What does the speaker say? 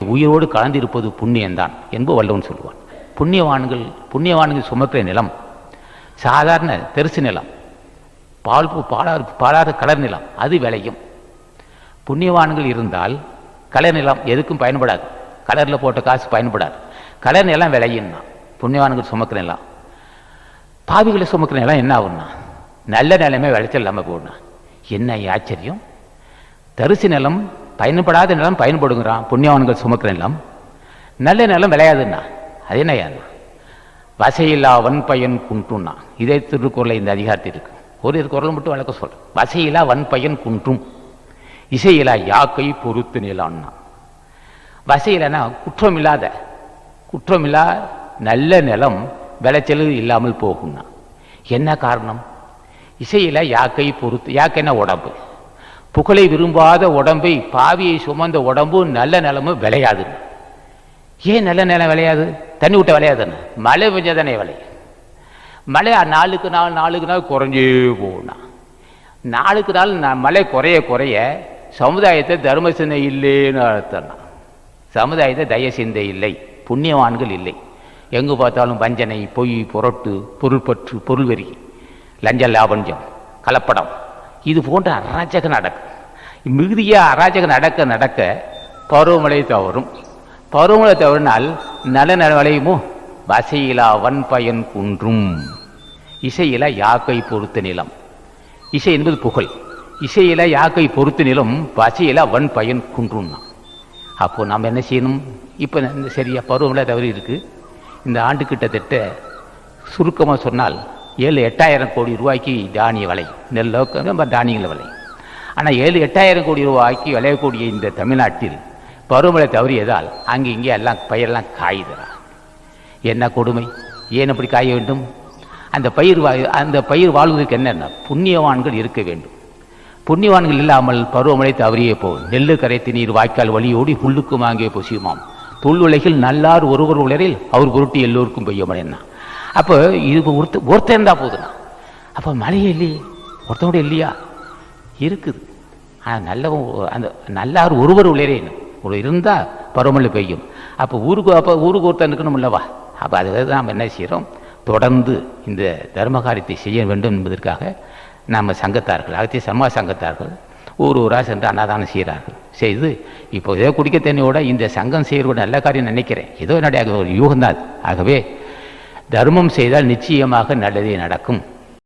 உயிரோடு கலந்திருப்பது புண்ணியந்தான் என்பது வல்லவன் சொல்லுவான். புண்ணியவான்கள் புண்ணியவான்கள் சுமக்கிற நிலம். சாதாரண தெருசு நிலம். பால் பூ பாலாறு பாலாறு கலர் நிலம். அது விளையும். புண்ணியவான்கள் இருந்தால் கலர் நிலம் எதுக்கும் பயன்படாது. கலரில் போட்ட காசு பயன்படாது. கலர் நிலம் விளையும்னா புண்ணியவான்கள் சுமக்கிற நிலம். பாவிகளை சுமக்கிற நிலம் என்ன ஆகும்னா நல்ல நிலைமை விளைச்சல் இல்லாமல் போடனா என்ன ஆச்சரியம்? தரிசு நிலம் பயன்படாத நிலம் பயன்படுங்கிறான் புண்ணியவான்கள் சுமக்கிற நிலம். நல்ல நிலம் விளையாதுன்னா அது என்ன யாருன்னா வசையில்லா வன்பயன் குன்றும்னா இதே திருக்குறளை இந்த அதிகாரத்தில் இருக்கு. ஒரு குரல் மட்டும் வழக்க சொல்றேன் வசையிலா வன்பயன் குன்றும். இசையிலா யாக்கை பொறுத்து நிலான்னா. வசையிலனா குற்றம் இல்லாத குற்றமில்லா நல்ல நிலம் விளைச்சல் இல்லாமல் போகும்னா. என்ன காரணம்? இசையில யாக்கை பொறுத்து யாக்கைன்னா உடம்பு? புகழை விரும்பாத உடம்பை பாவியை சுமந்த உடம்பு நல்ல நிலமும் விளையாது. ஏன் நல்ல நிலம் விளையாது? தண்ணி விட்ட விளையாதுன்னு மழை பெஞ்சதானே விளையும் மழை நாளுக்கு நாள் நாளுக்கு நாள் குறைஞ்சே போகணும் நாளுக்கு நாள் மழை குறைய குறைய சமுதாயத்தை தர்ம சிந்தை இல்லைன்னு அர்த்தம் சமுதாயத்தை தய சிந்தை இல்லை புண்ணியவான்கள் இல்லை. எங்கு பார்த்தாலும் வஞ்சனை பொய் புரட்டு பொருள்பற்று பொருள்வெறி லஞ்ச லாபஞ்சம் கலப்படம். இது போன்ற அராஜகம் நடக்கும் மிகுதியாக அராஜகம் நடக்க நடக்க பருவமழை தவறும். பருவமழை தவறினால் நல்ல நல வசையிலா வசையிலா வன்பயன் குன்றும். இசையில யாக்கை பொறுத்த நிலம். இசை என்பது புகழ். இசையில யாக்கை பொறுத்த நிலம் வசையில வன் பயன் குன்றும்னா. அப்போ நாம் என்ன செய்யணும்? இப்போ இந்த சரியா பருவமழை தவறி இருக்கு. இந்த ஆண்டு கிட்டத்தட்ட சுருக்கமாக சொன்னால் ஏழு எட்டாயிரம் கோடி ரூபாய்க்கு தானிய விலை. நெல்லோ நம்ம தானியங்கள் விலை. ஆனால் ஏழு எட்டாயிரம் கோடி ரூபாய்க்கு விளையக்கூடிய இந்த தமிழ்நாட்டில் பருவமழை தவறியதால் அங்கே இங்கே எல்லாம் பயிரெல்லாம் காயுதுறா என்ன கொடுமை? ஏன் அப்படி காய வேண்டும்? அந்த பயிர் வா- அந்த பயிர் வாழ்வதற்கு என்னென்ன புண்ணியவான்கள் இருக்க வேண்டும். புண்ணியவான்கள் இல்லாமல் பருவமழை தவறியே போகும். நெல்லு கரைத்து நீர் வாய்க்கால் வழியோடி புல்லுக்கும் வாங்கிய பொசியுமாம். தொல்லுலகில் நல்லார் ஒருவர் உலரில் அவர் பொருட்டு எல்லோருக்கும் பெய்யமடைனா அப்போ இது ஒருத்த ஒருத்தன் இருந்தால் போதுண்ணா அப்போ மழையே இல்லையே. ஒருத்தனோட இல்லையா? இருக்குது. ஆனால் நல்லவன் அந்த நல்லார் ஒருவர் உள்ளே ஒரு இருந்தால் பருவமழை பெய்யும். அப்போ ஊருக்கு அப்போ ஊருக்கு ஒருத்தன் இருக்கணும் இல்லவா? அப்போ அதுக்கு தான் நாம் என்ன செய்கிறோம் தொடர்ந்து இந்த தர்ம காரியத்தை செய்ய வேண்டும் என்பதற்காக நம்ம சங்கத்தார்கள் அகத்திய சர்மா சங்கத்தார்கள் ஊர் ஊராக சென்று அன்னதானம் செய்கிறார்கள். செய்து இப்போ ஏதோ குடிக்க தண்ணியோட இந்த சங்கம் செய்கிற நல்ல காரியம் நினைக்கிறேன். ஏதோ என்னுடைய ஒரு யூகம்தான். ஆகவே தர்மம் செய்தால் நிச்சயமாக நல்லதே நடக்கும்.